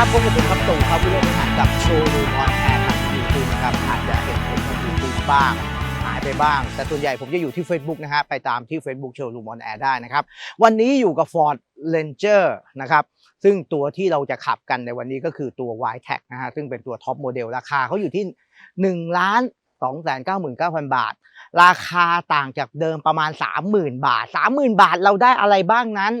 ครับพบกับผมครับตู่ครับวิโรจน์อาหารกับโชว์รูมออนแอร์ทางยูทูบนะครับอาจจะเห็นผมทางยูทูบบ้างหายไปบ้าง แต่ส่วนใหญ่ผมจะอยู่ที่ Facebook นะฮะไปตามที่ Facebook โชว์รูมออนแอร์ได้นะครับ วันนี้อยู่กับ Ford Ranger นะครับซึ่งตัวที่เราจะขับกันในวันนี้ก็คือตัว y t e c นะฮะซึ่งเป็นตัวท็อปโมเดลราคาเขาอยู่ที่ 1 ล้าน2 9 9 0 0 0 บาท ราคาต่างจากเดิมประมาณ 30,000 บาท 30,000 บาทเราได้อะไรบ้างนั้น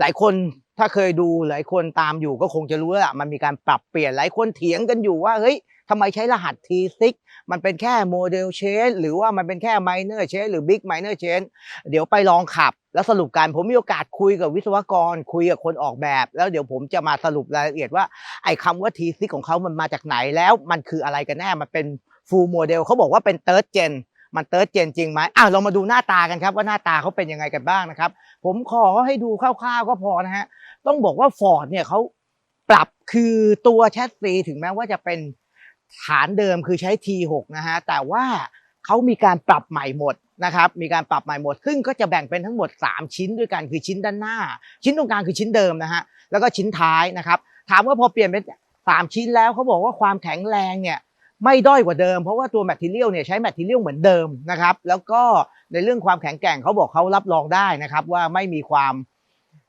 หลายคน ถ้าเคยดูหลายคนตามอยู่ก็คงจะรู้แล้วล่ะมันมีการปรับเปลี่ยนหลายคนเถียงกันอยู่ว่าเฮ้ยทำไมใช้รหัส T6 มันเป็นแค่โมเดลเชนหรือว่ามันเป็นแค่ไมเนอร์เชนหรือบิ๊กไมเนอร์เชนเดี๋ยวไปลองขับ แล้วสรุปกันผมมีโอกาสคุยกับวิศวกร คุยกับคนออกแบบ แล้วเดี๋ยวผมจะมาสรุปรายละเอียดว่า ไอ้คำว่า T6 ของเขามันมาจากไหนแล้ว มันคืออะไรกันแน่มันเป็นฟูลโมเดลเขาบอกว่าเป็น third gen มันเติร์ดเจนจริงไหมอ้าวเรามาดูหน้าตากันครับว่าหน้าตาเขาเป็นยังไงกันบ้างนะครับ ผมขอให้ดูคร่าวๆก็พอนะฮะต้องบอกว่า Ford เนี่ยเขาปรับคือตัวแชสซีถึงแม้ว่าจะเป็นฐานเดิมคือใช้ T6 นะฮะแต่ว่าเขามีการปรับใหม่หมดนะครับมีการปรับใหม่หมด ซึ่งก็จะแบ่งเป็นทั้งหมด 3 ชิ้นด้วยกันคือชิ้นด้านหน้า ชิ้นตรงกลางคือชิ้นเดิมนะฮะแล้วก็ชิ้นท้ายนะครับ ถามว่าพอเปลี่ยนเป็น3ชิ้นแล้วเขาบอกว่าความแข็งแรงเนี่ย ไม่ด้อยกว่าเดิม เพราะว่าตัวแมทเทียลเนี่ยใช้แมทเทียลเหมือนเดิมนะครับ แล้วก็ในเรื่องความแข็งแกร่งเขาบอกเขารับรองได้นะครับ ว่าไม่มีความ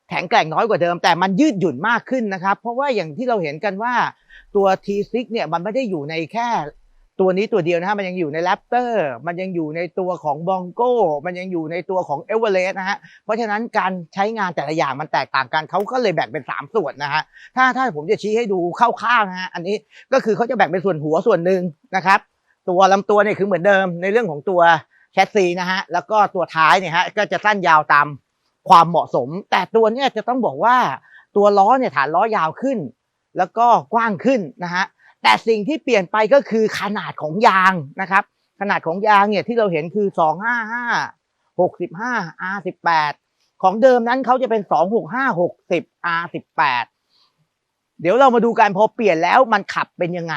แข็งแกร่งน้อยกว่าเดิม แต่มันยืดหยุ่นมากขึ้นนะครับ เพราะว่าอย่างที่เราเห็นกันว่าตัว T6 เนี่ยมันไม่ได้อยู่ในแค่ ตัวนี้ตัวเดียวนะฮะมันยังอยู่ใน Raptor มันยังอยู่ในตัวของ Bongo มันยังอยู่ในตัวของ e v e r e s t นะฮะเพราะฉะนั้นการใช้งานแต่ละอย่างมันแตกต่างกันเขาก็เลยแบ่งเป็น 3 ส่วนนะฮะถ้าถ้าผมจะชี้ให้ดูคร่าวๆนะฮะอันนี้ก็คือเขาจะแบ่งเป็นส่วนหัวส่วนหนึ่งนะครับตัวลำตัวเนี่ยคือเหมือนเดิมในเรื่องของตัวแชสซีนะฮะแล้วก็ตัวท้ายเนี่ยฮะก็จะสั้นยาวตามความเหมาะสม แต่ตัวเนี้ยจะต้องบอกว่าตัวล้อเนี่ยฐานล้อยาวขึ้น แล้วก็กว้างขึ้นนะฮะ แต่สิ่งที่เปลี่ยนไปก็คือขนาดของยางนะครับ ขนาดของยางเนี่ยที่เราเห็นคือ 255 65 R18 ของเดิมนั้นเขาจะเป็น 265 60 R18 เดี๋ยวเรามาดูกันพอเปลี่ยนแล้วมันขับเป็นยังไง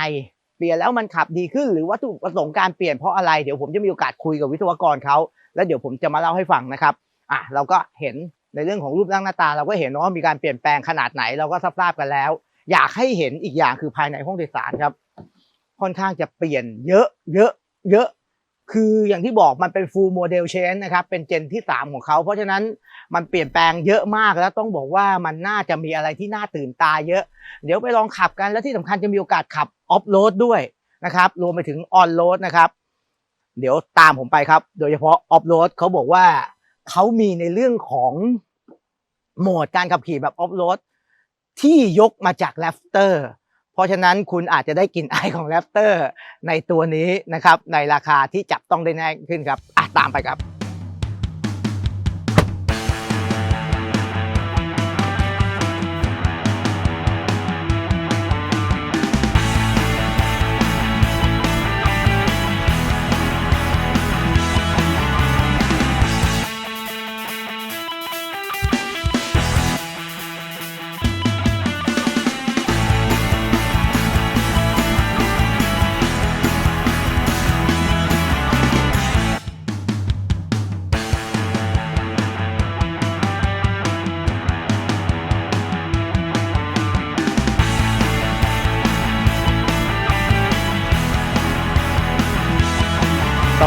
เปลี่ยนแล้วมันขับดีขึ้น หรือวัตถุประสงค์การเปลี่ยนเพราะอะไรเดี๋ยวผมจะมีโอกาสคุยกับวิศวกรเขาแล้วเดี๋ยวผมจะมาเล่าให้ฟังนะครับอะเราก็เห็นในเรื่องของรูปร่างหน้าตา เราก็เห็นว่ามีการเปลี่ยนแปลงขนาดไหนเราก็ทราบกันแล้ว อยากให้เห็นอีกอย่างคือภายในห้องโดยสารครับ ค่อนข้างจะเปลี่ยนเยอะ เยอะ เยอะ คืออย่างที่บอกมันเป็น full model change นะครับ เป็นเจนที่ 3 ของเขา เพราะฉะนั้นมันเปลี่ยนแปลงเยอะมากแล้วต้องบอกว่ามันน่าจะมีอะไรที่น่าตื่นตาเยอะ เดี๋ยวไปลองขับกันแล้วที่สำคัญจะมีโอกาสขับออฟโรดด้วยนะครับ รวมไปถึงออนโรดนะครับ เดี๋ยวตามผมไปครับ โดยเฉพาะออฟโรดเขาบอกว่าเขามีในเรื่องของโหมดการขับขี่แบบออฟโรด ที่ยกมาจากแรปเตอร์เพราะฉะนั้นคุณอาจจะได้กลิ่นอายของแรปเตอร์ในตัวนี้นะครับในราคาที่จับต้องได้แน่ขึ้นครับอะตามไปครับ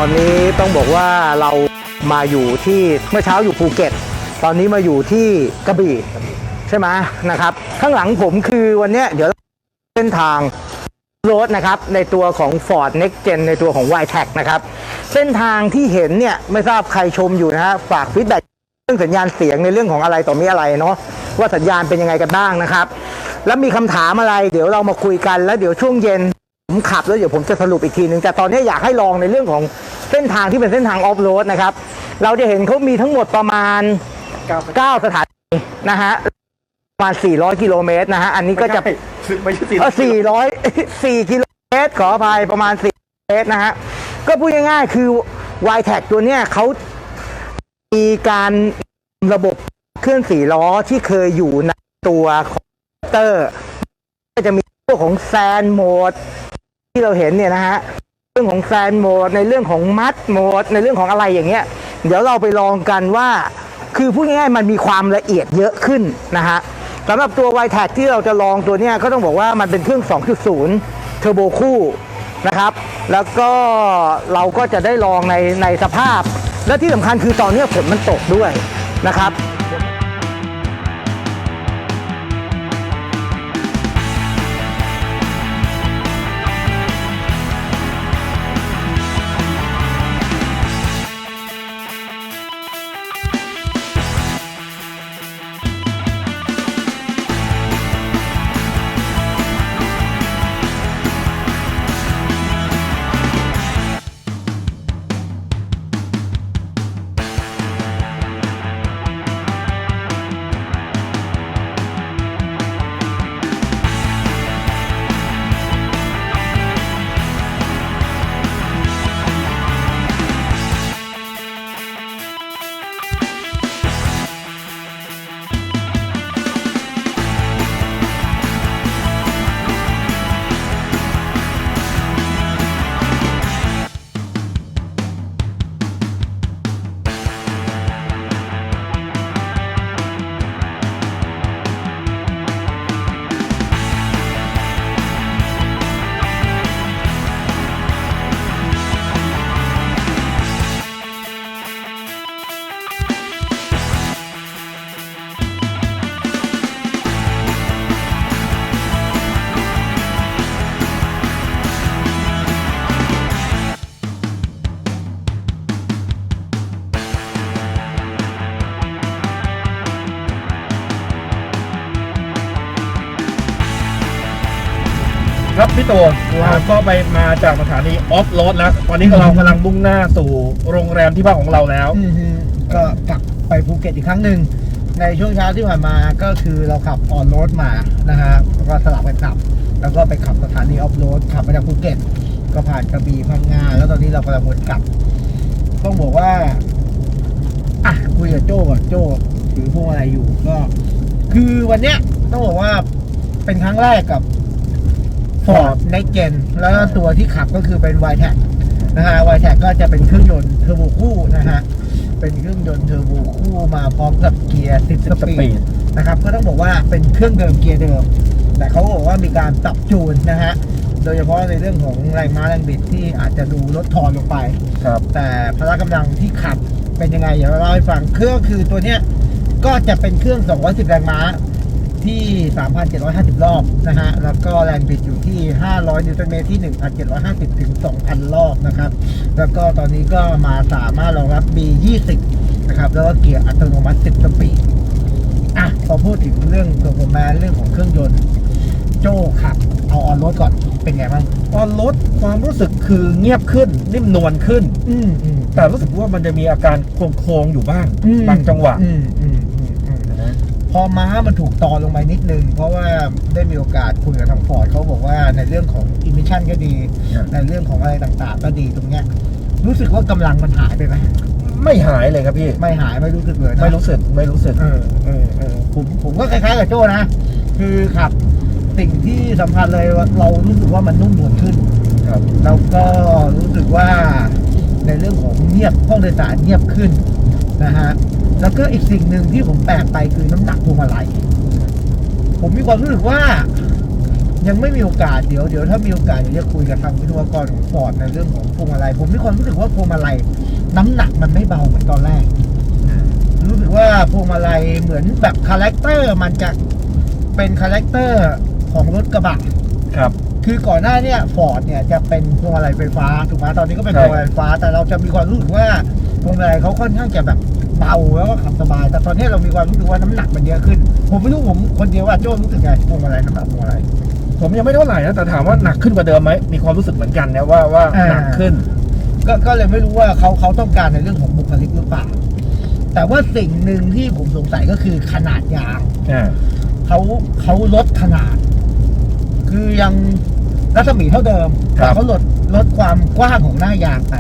อนนี้ต้องบอกว่าเรามาอยู่ที่เมื่อเช้าอยู่ภูเก็ต ตอนนี้มาอยู่ที่กระบี่ใช่ไหมนะครับ ข้างหลังผมคือวันนี้เดี๋ยวเส้นทางรถนะครับในตัวของ Ford Next Gen ในตัวของ y t e c นะครับ เส้นทางที่เห็นเนี่ยไม่ทราบใครชมอยู่นะฮะฝากฟีดแบ็เรื่องสัญญาณเสียงในเรื่องของอะไรต่อมีอะไรเนาะว่าสัญญาณเป็นยังไงกันบ้างนะครับ แล้วมีคำถามอะไร เดี๋ยวเรามาคุยกันแล้วเดี๋ยวช่วงเย็น ผมขับแล้วเดี๋ยวผมจะสรุปอีกทีหนึ่งแต่ตอนนี้อยากให้ลองในเรื่องของเส้นทางที่เป็นเส้นทางออฟโรดนะครับ เราจะเห็นเขามีทั้งหมดประมาณ 9 สถานีนะฮะประมาณ 400 กิโลเมตรนะฮะ อันนี้ก็จะไม่ใช่สี่เออ400 4กิโลเมตรขออภัยประมาณ4เมตรนะฮะ ก็พูดง่ายๆคือ y t a g ตัวเนี้ยเขามีการระบบเคลื่อนสี่ล้อที่เคยอยู่ในตัวของเตอร์ ก็จะมีพวกของแซนโหมด ที่เราเห็นเนี่ยนะฮะเรื่องของแซนโหมดในเรื่องของมัดโหมดในเรื่องของอะไรอย่างเงี้ยเดี๋ยวเราไปลองกันว่า คือพูดง่ายๆมันมีความละเอียดเยอะขึ้นนะฮะสำหรับตัว y t a c ที่เราจะลองตัวเนี้ยก็ต้องบอกว่ามันเป็นเครื่อง 2.0 เทอร์โบคู่นะครับ แล้วก็เราก็จะได้ลองในในสภาพ และที่สำคัญคือตอนนี้ฝนมันตกด้วยนะครับ ครับพี่โตอ่าก็ไปมาจากสถานีออฟโรดแล้วตอนนี้เรากำลังมุ่งหน้าสู่โรงแรมที่พักของเราแล้วอือฮึก็กลับไปภูเก็ตอีกครั้งหนึ่งในช่วงเช้าที่ผ่านมาก็คือเราขับออนโรดมานะฮะแล้วก็สลับกันขับ แล้วก็ไปขับสถานีออฟโรดขับมาจากภูเก็ตก็ผ่านกระบี่พังงาแล้วตอนนี้เรากำลังวนกลับ ต้องบอกว่าอะคุยกับโจ้ก่อนโจ้ถือพวงอะไรอยู่ก็ คือวันเนี้ยต้องบอกว่าเป็นครั้งแรกกับ Ford Next Gen แล้วก็ตัวที่ขับก็คือเป็น y t e c นะฮะ y t e c ก็จะเป็นเครื่องยนต์เทอร์โบคู่นะฮะเป็นเครื่องยนต์เทอร์โบคู่มาพร้อมกับเกียร์ 10 สปีดนะครับก็ต้องบอกว่าเป็นเครื่องเดิมเกียร์เดิม แต่เขาบอกว่ามีการปรับจูนนะฮะโดยเฉพาะในเรื่องของแรงม้าแรงบิดที่อาจจะดูลดทอนลงไป ครับ แต่พละกำลังที่ขับเป็นยังไง เดี๋ยวเราเล่าให้ฟังเครื่องคือตัวเนี้ยก็จะเป็นเครื่อง 210 แรงม้า ที่ 3,750 รอบนะฮะ แล้วก็แรงบิดอยู่ที่ 500 นิวตันเมตรที่ 1,750 ถึง 2,000 รอบนะครับ แล้วก็ตอนนี้ก็มาสามารถรองรับ B20 นะครับ แล้วก็เกียร์อัตโนมัติ 10 สปีด อะ พอพูดถึงเรื่องตัวผมมาเรื่องของเครื่องยนต์ โจ้ขับ เอาออนรถก่อน เป็นไงบ้างตอนรถความรู้สึกคือเงียบขึ้น นิ่มนวลขึ้น อืมอืมแต่รู้สึกว่ามันจะมีอาการโครงๆอยู่บ้าง อืม บางจังหวะ อืมอืมอืมอืมนะ พอม้ามันถูกตอนลงไปนิดนึง เพราะว่าได้มีโอกาสคุยกับทางฟอร์ดเขาบอกว่าในเรื่องของอิมิชันก็ดี ในเรื่องของอะไรต่างๆ ก็ดีตรงเนี้ยรู้สึกว่ากำลังมันหายไปไหมไม่หายเลยครับพี่ ไม่หายไม่รู้สึกเลยนะไม่รู้สึกไม่รู้สึกเออเออเออผมผมก็คล้ายๆกับโจ้นะ คือขับสิ่งที่สำคัญเลยว่าเรารู้สึกว่ามันนุ่มนวลขึ้นครับแล้วก็รู้สึกว่าในเรื่องของเงียบห้องโดยสารเงียบขึ้นนะฮะ แล้วก็อีกสิ่งหนึ่งที่ผมแปลกไปคือน้ำหนักพวงมาลัยผมมีความรู้สึกว่า ยังไม่มีโอกาสเดี๋ยวเดี๋ยวถ้ามีโอกาสเดี๋ยวจะคุยกับทางวิศวกรของฟอร์ดในเรื่องของพวงมาลัยผมมีความรู้สึกว่าพวงมาลัยน้ำหนักมันไม่เบาเหมือนตอนแรก รู้สึกว่าพวงมาลัยเหมือนแบบคาแรคเตอร์มันจะเป็นคาแรคเตอร์ของรถกระบะครับคือก่อนหน้าเนี่ยฟอร์ดเนี่ยจะเป็นพวงมาลัยไฟฟ้าถูกไหมตอนนี้ก็เป็นใช่พวงมาลัยไฟฟ้า แต่เราจะมีความรู้สึกว่าพวงมาลัยเขาค่อนข้างจะแบบ เบาแล้วก็ขับสบาย แต่ตอนนี้เรามีความรู้สึกว่าน้ำหนักมันเยอะขึ้น ผมไม่รู้ผมคนเดียวว่าโจ้รู้สึกไงพวงมาลัยน้ำหนักพวงมาลัยผมยังไม่เท่าไหร่นะแต่ถามว่าหนักขึ้นกว่าเดิมไหมมีความรู้สึกเหมือนกันนะว่าว่าอ่าหนักขึ้น ก็ก็เลยไม่รู้ว่าเขาเขาต้องการในเรื่องของบุคลิกหรือเปล่าแต่ว่าสิ่งหนึ่งที่ผมสงสัยก็คือขนาดยางอ่าเขาเขาลดขนาด คือยังรัศมีเท่าเดิมครับแต่เขาลดลดความกว้างของหน้ายางไป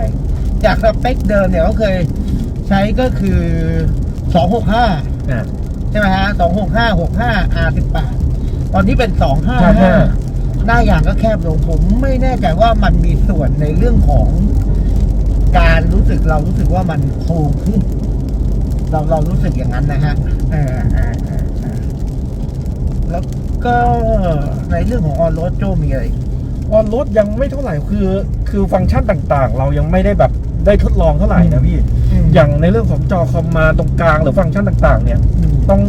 จากสเปคเดิมเนี่ยเขาเคย ใช้ก็คือ 265 อ่าใช่ไหมฮะ 265 65 R18 ตอนนี้เป็นใช่ใช่255 หน้ายางก็แคบลงผมไม่แน่ใจว่ามันมีส่วนในเรื่องของการรู้สึกเรารู้สึกว่ามันโค้งขึ้น เราเรารู้สึกอย่างนั้นนะฮะเออเออเออเออแล้วก็ในเรื่องของออนโรดโจมีอะไรอีกออนรถยังไม่เท่าไหร่คือ คือฟังก์ชันต่างๆ เรายังไม่ได้แบบได้ทดลองเท่าไหร่นะพี่ อย่างในเรื่องของจอคอมมานด์ตรงกลางหรือฟังก์ชันต่าง ๆ เนี่ยอืมต้อง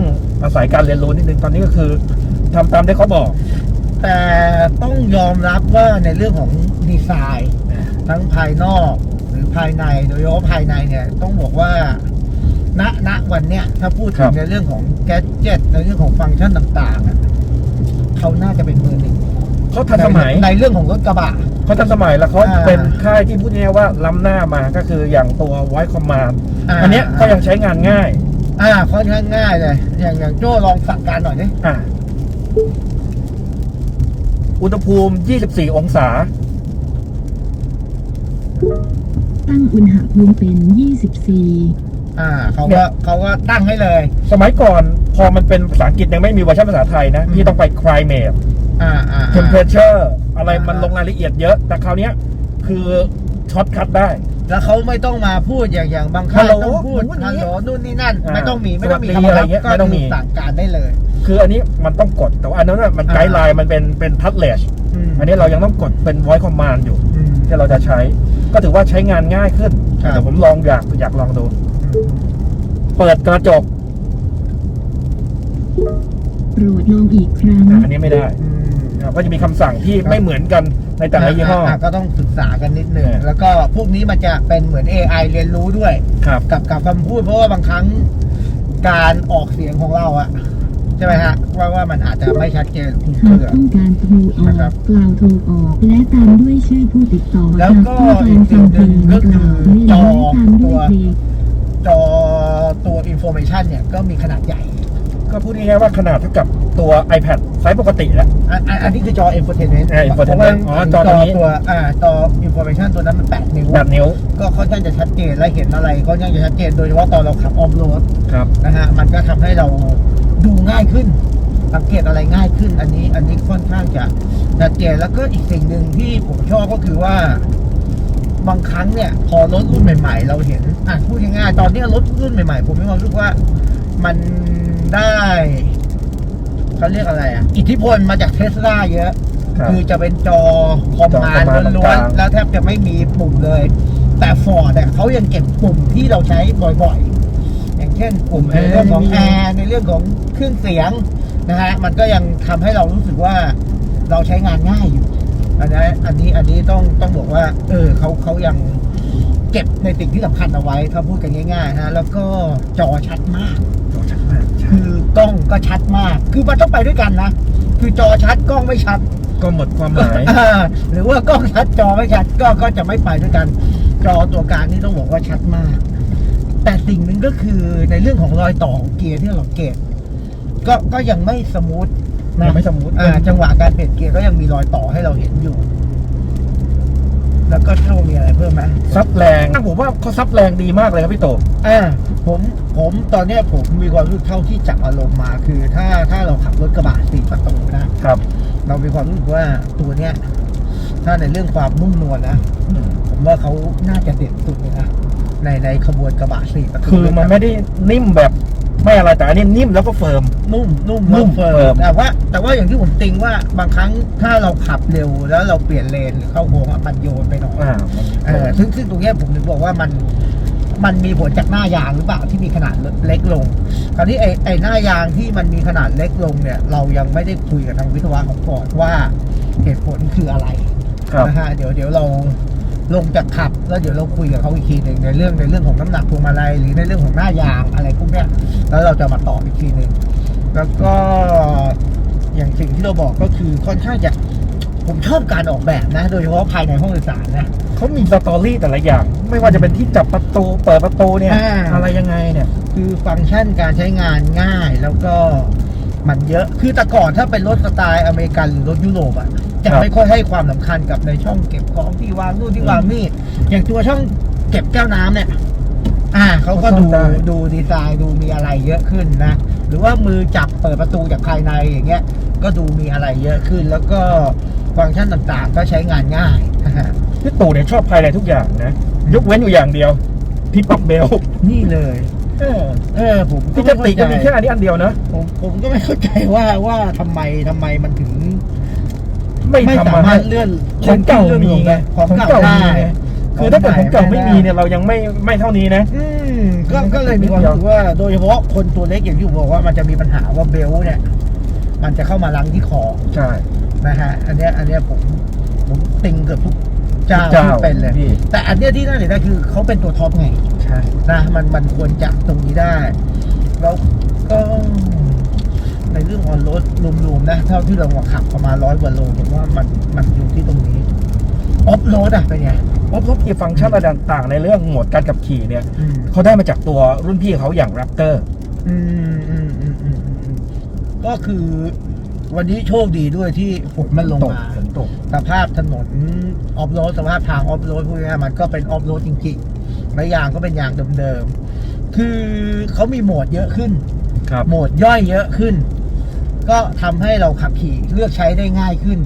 อาศัยการเรียนรู้นิดนึงตอนนี้ก็คือทำตามที่เขาบอก แต่ต้องยอมรับว่าในเรื่องของดีไซน์ทั้งภายนอกหรือภายในโดยเฉพาะภายในเนี่ยต้องบอกว่าณณวันเนี้ยถ้าพูดครัถึงบในเรื่องของแกจ g e t ในเรื่องของฟังก์ชันต่างๆอะเขาน่าจะเป็นมือหนึ่ง เขาทันสมัยในในเรื่องของรถกระบะเขาทันสมัยแล้วเขาอ่าเป็นค่ายที่พูดง่ายๆว่าล้ำหน้ามาก็คืออย่างตัว Voice Command าอันเนี้ยก็ยังใช้งานง่าย อ่าค่อนข้างง่ายเลยอย่างอย่างโจ้ลองสั่งการหน่อยดิอะอุณหภูมิ 24 องศา ตั้งอุณหภูมิเป็น 24 อ่าเขาเนี่ก็ยเขาก็ตั้งให้เลย สมัยก่อนพอมันเป็นภาษาอังกฤษยังไม่มีเวอร์ชันภาษาไทยนะอืมพี่ต้องไป climate อ่าอ่า temperature อะไรอ่ามั มันลงรายละเอียดเยอะ แต่คราวเนี้ยคือช็อตคัดได้ แล้วเขาไม่ต้องมาพูดอย่างอย่างบางค่ายฮัลโหลต้องพูดนู่นนี่ฮัลโหลนู่นนี่นั่น อ่าไม่ต้องมีไม่ต้องมีสวัสดีคำอะไรรับเงี้ยก็ไม่ต้องมีคือสั่งการได้เลยคืออันนี้มันต้องกด แต่ว่าอันนั้นนะมันอ่าไกด์ไลน์มันเป็นเป็นทัชเลชมอันนี้เรายังต้องกดเป็น voice command อยู่ อืม ที่เราจะใช้ ก็ถือว่าใช้งานง่ายขึ้น ครับ แต่ผมลองอยากอยากลองดูอืมเปิดกระจก โปรดลองอีกครั้ง อะอันนี้ไม่ได้อืมอะก็จะมีคำสั่งที่ไม่เหมือนกันในแต่ละยี่ห้อะะก็ต้องศึกษากันนิดหนึ่ง เออ แล้วก็พวกนี้มันจะเป็นเหมือน AI เรียนรู้ด้วย ครับ กับกับคำพูดเพราะว่าบางครั้งการออกเสียงของเราอะใช่ไหมฮะว่าว่ามันอาจจะไม่ชัดเจนคุณหากเผื่อต้องการโทรออกนะครับกล่าวโทรออก และตามด้วยชื่อผู้ติดต่อแล้วก็หากต้องการฟังเพลงอีกสิ่งหนึ่งก็คือกล่าวจอและตามด้วยเพลงจอตัว information เนี่ยก็มีขนาดใหญ่ ก็พูดง่ายๆว่าขนาดเท่ากับตัว iPad ไซส์ปกติแหละ อันอันอันนี้คือจอ infotainment อ่า infotainment เพราะว่าอ๋อจอตัวนี้ ตัวอ่าจอ information ตัวนั้นมัน8นิ้ว แบบนิ้วก็ค่อนข้างจะชัดเจนและเห็นอะไรก็ค่อนข้างจะชัดเจนโดยเฉพาะตอนเราขับออฟโรดครับ นะฮะมันก็ทำให้เราดูง่ายขึ้น สังเกตอะไรง่ายขึ้น อันนี้อันนี้ค่อนข้างจะชัดเจนแล้วก็อีกสิ่งหนึ่งที่ผมชอบก็คือว่า บางครั้งเนี่ย พอรถรุ่นใหม่ ๆ เราเห็นอะพูดง่ายๆตอนนี้รถรุ่นใหม่ๆ ผมมีความรู้สึกว่า มันได้เขาเรียกอะไรอะ อิทธิพลมาจากเทสลาเยอะ ครับ คือจะเป็นจอคอมมานด์จอคอมมานด์ตรงล้กวนลาง ๆแล้วแทบจะไม่มีปุ่มเลย แต่ฟอร์ดเนี่ยเขายังเก็บปุ่มที่เราใช้บ่อยๆ อย่างเช่นปุ่มในเรื่องของแอร์ในเรื่องของเครื่องเสียงนะฮะมันก็ยังทำให้เรารู้สึกว่าเราใช้งานง่ายอยู่อันนี้อันนี้อันนี้ต้องต้องบอกว่า เออเขาเขายังเก็บในสิ่งที่สำคัญเอาไว้ถ้าพูดกันง่ายๆนะแล้วก็จอชัดมาก กล้องก็ชัดมาก คือมันต้องไปด้วยกันนะ คือจอชัดกล้องไม่ชัด ก็หมดความหมาย อ่าหรือว่ากล้องชัดจอไม่ชัดก็ก็จะไม่ไปด้วยกัน จอตัวกลางนี่ต้องบอกว่าชัดมาก แต่สิ่งหนึ่งก็คือในเรื่องของรอยต่อของเกียร์ที่เราสังเกตก็ก็ยังไม่สมูทนะยังไม่สมูท อ่าจังหวะการเปลี่ยนเกียร์ก็ยังมีรอยต่อให้เราเห็นอยู่ แล้วก็โชว์มีอะไรเพิ่มไหมซับแรงผมว่าเขาซับแรงดีมากเลยครับพี่โตอ่าผมผมตอนเนี้ยผมมีความรู้สึกเท่าที่จับอารมณ์มา คือถ้าถ้าเราขับรถกระบะสี่ประตูนะครับ เรามีความรู้สึกว่าตัวเนี้ยถ้าในเรื่องความนุ่มนวลนะผมว่าเขาน่าจะเด็ดสุดเลยนะในในขบวนกระบะสี่ประตูคือมันไม่ได้นิ่มแบบ ไม่อะไรแต่อันนี้นิ่มแล้วก็เฟิร์ม นุ่มนุ่มนุ่มเฟิเฟิร์ร์ม มแต่ว่า แต่ว่าอย่างที่ผมติงว่าบางครั้งถ้าเราขับเร็วแล้วเราเปลี่ยนเลนหรือเข้าโค้งอะมันโยนไปหน่อยอ่ามันเออซึ่งซึ่งตรงเนี้ยผมถึงบอกว่ามันมันมีผลจากหน้ายางหรือเปล่าที่มีขนาดเล็กลง คราวนี้ไอ้ไอ้หน้ายางที่มันมีขนาดเล็กลงเนี่ย เรายังไม่ได้คุยกับทางวิศวะของฟอร์ดว่าเหตุผลคืออะไรครับ นะฮะเดี๋ยวเดี๋ยวเรา ลงจากขับ แล้วเดี๋ยวเราคุยกับเขาอีกทีหนึ่งในเรื่องในเรื่องของน้ำหนักพวงมาลัยหรือในเรื่องของหน้ายางอะไรพวกเนี้ยแล้วเราจะมาตอบอีกทีหนึ่งแล้วก็อย่างสิ่งที่เราบอกก็คือค่อนข้างจะผมชอบการออกแบบนะ โดยเฉพาะภายในห้องโดยสารนะเขามีสตอรี่แต่ละอย่าง ไม่ว่าจะเป็นที่จับประตูเปิดประตูเนี่ยอ่าอะไรยังไงเนี่ย คือฟังก์ชันการใช้งานง่ายแล้วก็ มันเยอะ คือแต่ก่อนถ้าเป็นรถสไตล์อเมริกันหรือรถยุโรปอะจะครับไม่ค่อยให้ความสำคัญกับในช่องเก็บของที่วางนู่นที่วางนี่ อย่างตัวช่องเก็บแก้วน้ำเนี่ย อ่าเขาก็ดูเขาซ่อนได้ดูดีไซน์ดูมีอะไรเยอะขึ้นนะ หรือว่ามือจับเปิดประตูจากภายในอย่างเงี้ย ก็ดูมีอะไรเยอะขึ้น แล้วก็ฟังก์ชันต่างๆ ก็ใช้งานง่ายนะฮะพี่ตู่เนี่ยชอบภายในทุกอย่างนะ ยกเว้นอยู่อย่างเดียวที่ปรับเบลนี่เลย เออเออผมพี่จะติก็มีแค่อันนี้อันเดียวนะ ผมผมก็ไม่เข้าใจว่าว่าทำไมทำไมมันถึงไม่ไม่ทำสามามาให้ รถเลื่อนของเก่าลื่อนมีไงของของเก่าเก่าได้มีไงคือถ้าเกิดของเก่าไม่มีเนี่ยเรายังไม่ไม่เท่านี้นะ อืมก็ก็เลยมีความรู้สึกว่าโดยเฉพาะคนตัวเล็กอย่างที่ผมบอกว่ามันจะมีปัญหาว่าเบลต์เนี่ย มันจะเข้ามาลังที่คอ ใช่ นะฮะ อันเนี้ย อันเนี้ยผม ผมติงเกือบทุก เจ้าเจ้าที่เป็นเลยพี่ แต่อันเนี้ยที่น่าเสียดายคือเขาเป็นตัวท็อปไงใช่ นะมันมันควรจะตรงนี้ได้ แล้วก็ในเรื่องออนรถรวมๆนะเท่าที่เราขับประมาณร้อยกว่าโลผมว่ามันมันอยู่ที่ตรงนี้ออฟโรดอะเป็นไงเพราะพวกฟังก์ชันอะไรต่างๆ ในเรื่องโหมดการขับขี่เนี่ยอืม เขาได้มาจากตัวรุ่นพี่เขาอย่าง Raptor อืมอืมอืมอืมอืมอืมก็คือ วันนี้โชคดีด้วยที่ฝนมันลงตกมา ฝนตก สภาพถนนออฟโรดสภาพทางออฟโรดพวกนี้มันก็เป็นออฟโรดจริงๆและยางก็เป็นยางเดิมๆ คือเขามีโหมดเยอะขึ้น ครับ โหมดย่อยเยอะขึ้น ก็ทำให้เราขับขี่เลือกใช้ได้ง่ายขึ้น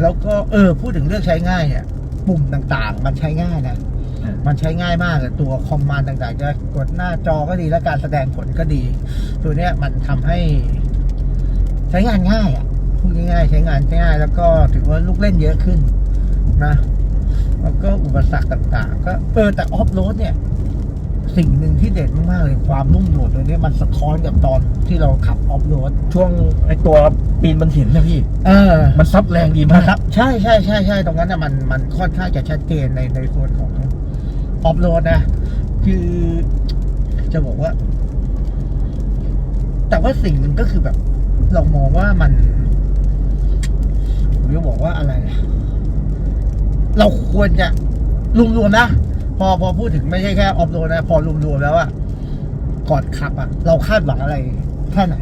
แล้วก็เออพูดถึงเลือกใช้ง่ายเนี่ยปุ่มต่างๆ มันใช้ง่ายนะอืมมันใช้ง่ายมากเลยตัวคอมมานด์ต่างๆจะกดหน้าจอก็ดีและการแสดงผลก็ดี ตัวเนี้ยมันทำให้ใช้งานง่ายอะพูดง่ายๆใช้งานง่ายแล้วก็ถือว่าลูกเล่นเยอะขึ้นนะแล้วก็อุปสรรคต่าง ๆ ก็เออแต่ออฟโรดเนี่ย สิ่งหนึ่งที่เด่นมากๆเลยความนุ่มนวลตัวเนี้ยมันสะท้อนกับตอนที่เราขับออฟโรดช่วงไอตัวปีนบนหินนะพี่ เออ มันซับแรงดีมัมานกครับ ใช่ใช่ใช่ใช่ตรงนั้นนะมันมันค่อนข้างจะชัดเจนในในส่วนของออฟโรดนะ คือจะบอกว่า แต่ว่าสิ่งหนึ่งก็คือแบบ เรามองว่ามันผมจะบอกว่าอะไรนะเราควรจะรวมๆนะพอพอพูดถึงไม่ใช่แค่ออฟโรดนะ พอรวมๆแล้วอะก่อนขับอะเราคาดหวังอะไรแค่ไหน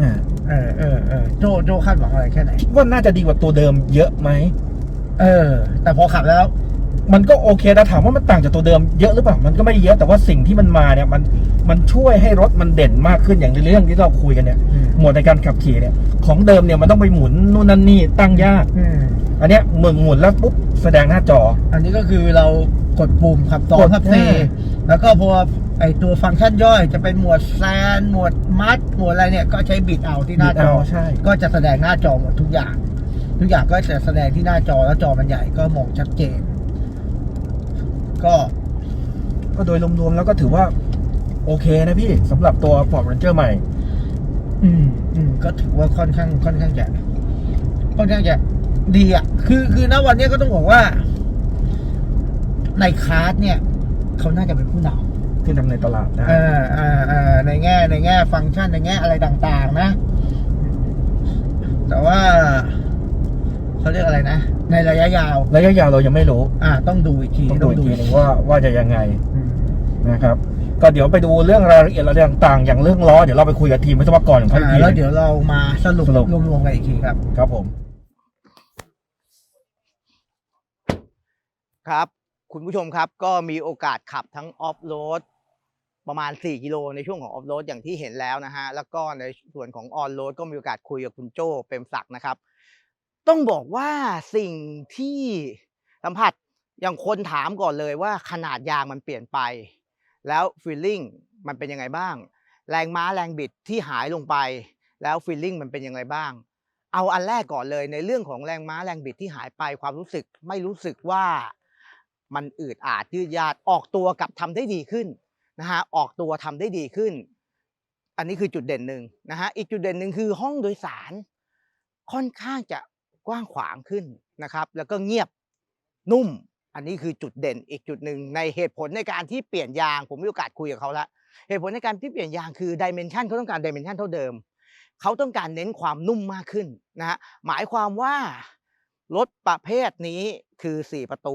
อ่าเออเออเออโจโจคาดหวังอะไรแค่ไหนคิดว่าน่าจะดีกว่าตัวเดิมเยอะไหมเออ แต่พอขับแล้ว มันก็โอเคแต่ถามว่ามันต่างจากตัวเดิมเยอะหรือเปล่ามันก็ไม่ได้เยอะแต่ว่าสิ่งที่มันมาเนี่ย มันมันช่วยให้รถมันเด่นมากขึ้นอย่างในเรื่องที่เราคุยกันเนี่ย อืมโหมดในการขับขี่เนี่ย ของเดิมเนี่ยมันต้องไปหมุนนู่นนั่นนี่ตั้งยาก อืมอันเนี้ยหมุนหมุนแล้วปุ๊บแสดงหน้าจอ อันนี้ก็คือเรากดปุ่มขับสองกดขับสี่ใช่แล้วก็พอไอตัวฟังก์ชันย่อยจะเป็นหมวดแซนหมวดมัดหมวดอะไรเนี่ยก็ใช้บิดเอาที่หน้าจอ ใช่ ก็จะแสดงหน้าจอหมดทุกอย่าง ทุกอย่างก็จะแสดงที่หน้าจอแล้วจอมันใหญ่ก็มองชัดเจน ก็ก็โดยรวมๆแล้วก็ถือว่า โอเคนะพี่สำหรับตัว Ford Ranger ใหม่ อืมอืมก็ถือว่าค่อนข้างค่อนข้างจะค่อนข้างจะดีอะ คือคือณวันนี้ก็ต้องบอกว่า ในคาร์ดเนี่ย เขาน่าจะเป็นผู้นำที่นำในตลาดนะเออเออเออในแง่ ในแง่ ฟังก์ชันในแง่อะไรต่าง ๆ นะ แต่ว่าเขาเรียกอะไรนะ ในระยะยาว ระยะยาวเรายังไม่รู้ อ่า ต้องดูอีกที ต้องดูอีกทีหนึงว่าว่าจะยังไงอืมนะครับ ก็เดี๋ยวไปดูเรื่องรายละเอียดอะไรต่างๆ อย่างเรื่องล้อเดี๋ยวเราไปคุยกับทีมวิศวกรของเขาอีกอ่าทีแล้วเดี๋ยวเรามาสรุปสรุปรวมๆกันอีกทีครับ ครับผม ครับ คุณผู้ชมครับก็มีโอกาสขับทั้งออฟโรดประมาณ 4 กิโลในช่วงของออฟโรดอย่างที่เห็นแล้วนะฮะ แล้วก็ในส่วนของออนโรดก็มีโอกาสคุยกับคุณโจ้เปรมศักดิ์นะครับ ต้องบอกว่าสิ่งที่สัมผัสอย่างคนถามก่อนเลยว่าขนาดยางมันเปลี่ยนไป แล้วฟีลลิ่งมันเป็นยังไงบ้าง แรงม้าแรงบิดที่หายลงไป แล้วฟีลลิ่งมันเป็นยังไงบ้าง เอาอันแรกก่อนเลยในเรื่องของแรงม้าแรงบิดที่หายไปความรู้สึกไม่รู้สึกว่ามันอืดอาดยืดยาดออกตัวกับทำได้ดีขึ้นนะฮะออกตัวทำได้ดีขึ้น อันนี้คือจุดเด่นหนึ่งนะฮะอีกจุดเด่นหนึ่งคือห้องโดยสารค่อนข้างจะกว้างขวางขึ้นนะครับ แล้วก็เงียบนุ่ม อันนี้คือจุดเด่นอีกจุดหนึ่งในเหตุผลในการที่เปลี่ยนยาง ผมมีโอกาสคุยกับเขาแล้วเหตุผลในการที่เปลี่ยนยางคือดิเมนชันเขาต้องการดิเมนชันเท่าเดิม เขาต้องการเน้นความนุ่มมากขึ้นนะฮะหมายความว่ารถประเภทนี้คือ 4 ประตู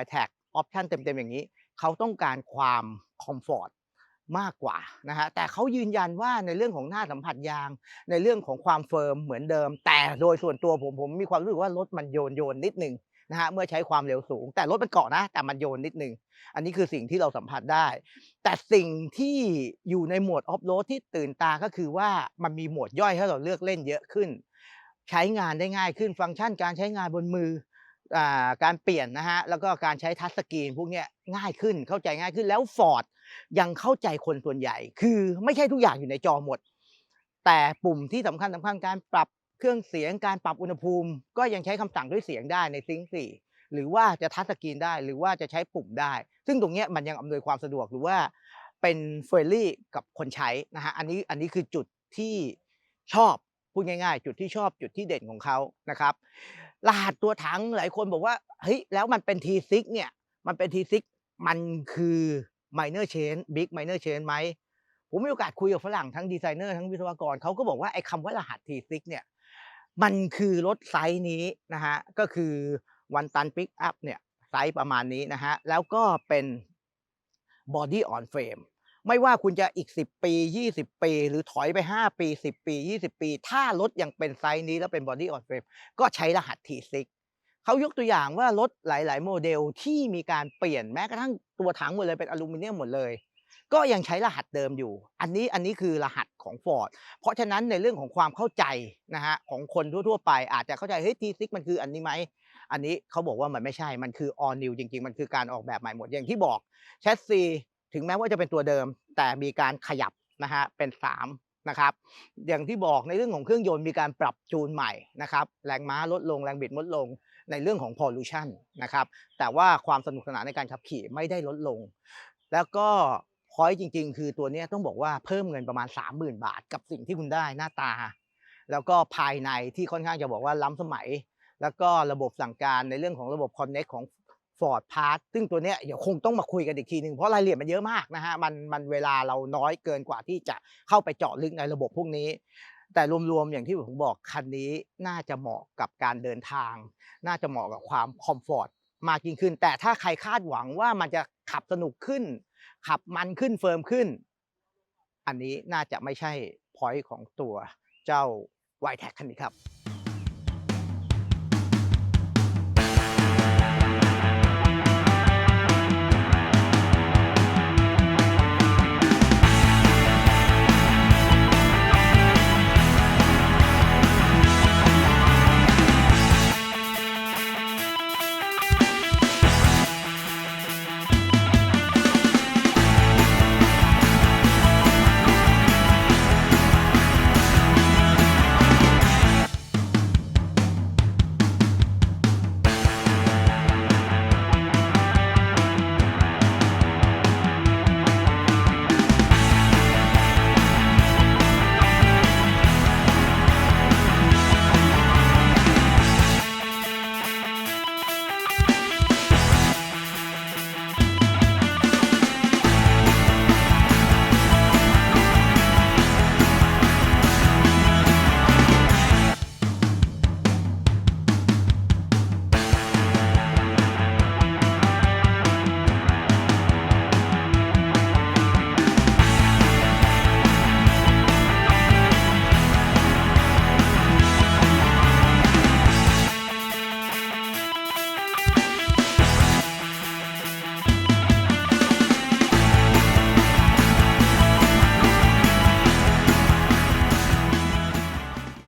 y t a g ออปชันเต็มๆอย่างนี้ เขาต้องการความคอมฟอร์ตมากกว่านะฮะแต่เขายืนยันว่าในเรื่องของหน้าสัมผัสยาง ในเรื่องของความเฟิร์มเหมือนเดิม แต่โดยส่วนตัวผมผมมีความรู้สึกว่ารถมันโยนโยนนิดหนึ่ง นะฮะเมื่อใช้ความเร็วสูง แต่รถมันเกาะนะ แต่มันโยนนิดนึง อันนี้คือสิ่งที่เราสัมผัสได้ แต่สิ่งที่อยู่ในโหมดออฟโรดที่ตื่นตาก็คือว่ามันมีโหมดย่อยให้เราเลือกเล่นเยอะขึ้น ใช้งานได้ง่ายขึ้นฟังก์ชันการใช้งานบนมือการเปลี่ยนนะฮะแล้วก็การใช้ทัชสกรีนพวกนี้ง่ายขึ้นเข้าใจง่ายขึ้นแล้วฟอร์ดยังเข้าใจคนส่วนใหญ่ คือไม่ใช่ทุกอย่างอยู่ในจอหมด แต่ปุ่มที่สำคัญสำคัญการปรับ เครื่องเสียงการปรับอุณหภูมิ ก็ยังใช้คำสั่งด้วยเสียงได้ในซิงค์สี่หรือว่าจะทัชสกรีนได้หรือว่าจะใช้ปุ่มได้ ซึ่งตรงนี้มันยังอำนวยความสะดวกหรือว่าเป็นเฟรนลี่กับคนใช้นะฮะอันนี้อันนี้คือจุดที่ชอบพูดง่ายๆ จุดที่ชอบจุดที่เด่นของเขานะครับรหัสตัวถังหลายคนบอกว่าเฮ้ยแล้วมันเป็น T6 เนี่ยมันเป็น T6 มันคือ minor chain big minor chain ไหมผมมีโอกาสคุยกับฝรั่งทั้งดีไซเนอร์ทั้งวิศวกรเขาก็บอกว่าไอ้คำว่ารหัส T6 เนี่ย มันคือรถไซส์นี้นะฮะก็คือวันตันปิกอัพเนี่ยไซส์ประมาณนี้นะฮะแล้วก็เป็น body on frame ไม่ว่าคุณจะอีก 10 ปี 20 ปี หรือถอยไป 5 ปี 10 ปี 20 ปี ถ้ารถยังเป็นไซส์นี้แล้วเป็น body on frame ก็ใช้รหัส T6 เขายกตัวอย่างว่ารถหลาย ๆ โมเดลที่มีการเปลี่ยนแม้กระทั่งตัวถังหมดเลยเป็นอลูมิเนียมหมดเลย ก็ยังใช้รหัสเดิมอยู่ อันนี้อันนี้คือรหัสของ Ford เพราะฉะนั้นในเรื่องของความเข้าใจนะฮะของคนทั่วๆไป อาจจะเข้าใจเฮ้ย T6 มันคืออันนี้ไหมอันนี้เขาบอกว่ามันไม่ใช่ มันคือ all new จริง ๆ มันคือการออกแบบใหม่หมดอย่างที่บอกแชสซีถึงแม้ว่าจะเป็นตัวเดิม แต่มีการขยับนะฮะเป็น 3 นะครับ อย่างที่บอกในเรื่องของเครื่องยนต์มีการปรับจูนใหม่นะครับ แรงม้าลดลงแรงบิดลดลงในเรื่องของ pollution นะครับ แต่ว่าความสนุกสนานในการขับขี่ไม่ได้ลดลง แล้วก็ พอยจริง ๆ คือตัวนี้ต้องบอกว่าเพิ่มเงินประมาณ 30,000 บาท กับสิ่งที่คุณได้หน้าตา แล้วก็ภายในที่ค่อนข้างจะบอกว่าล้ำสมัย แล้วก็ระบบสั่งการในเรื่องของระบบ Connect ของ Ford Pass ซึ่งตัวนี้เดี๋ยวคงต้องมาคุยกันอีกทีหนึ่งเพราะรายละเอียดมันเยอะมากนะฮะมันมันเวลาเราน้อยเกินกว่าที่จะเข้าไปเจาะลึกในระบบพวกนี้ แต่รวมๆอย่างที่ผมบอกคันนี้น่าจะเหมาะกับการเดินทาง น่าจะเหมาะกับความคอมฟอร์ตมากยิ่งขึ้น แต่ถ้าใครคาดหวังว่ามันจะขับสนุกขึ้น ขับมันขึ้นเฟิร์มขึ้น อันนี้น่าจะไม่ใช่พอยต์ของตัวเจ้า y t แท็คันนี้ครับ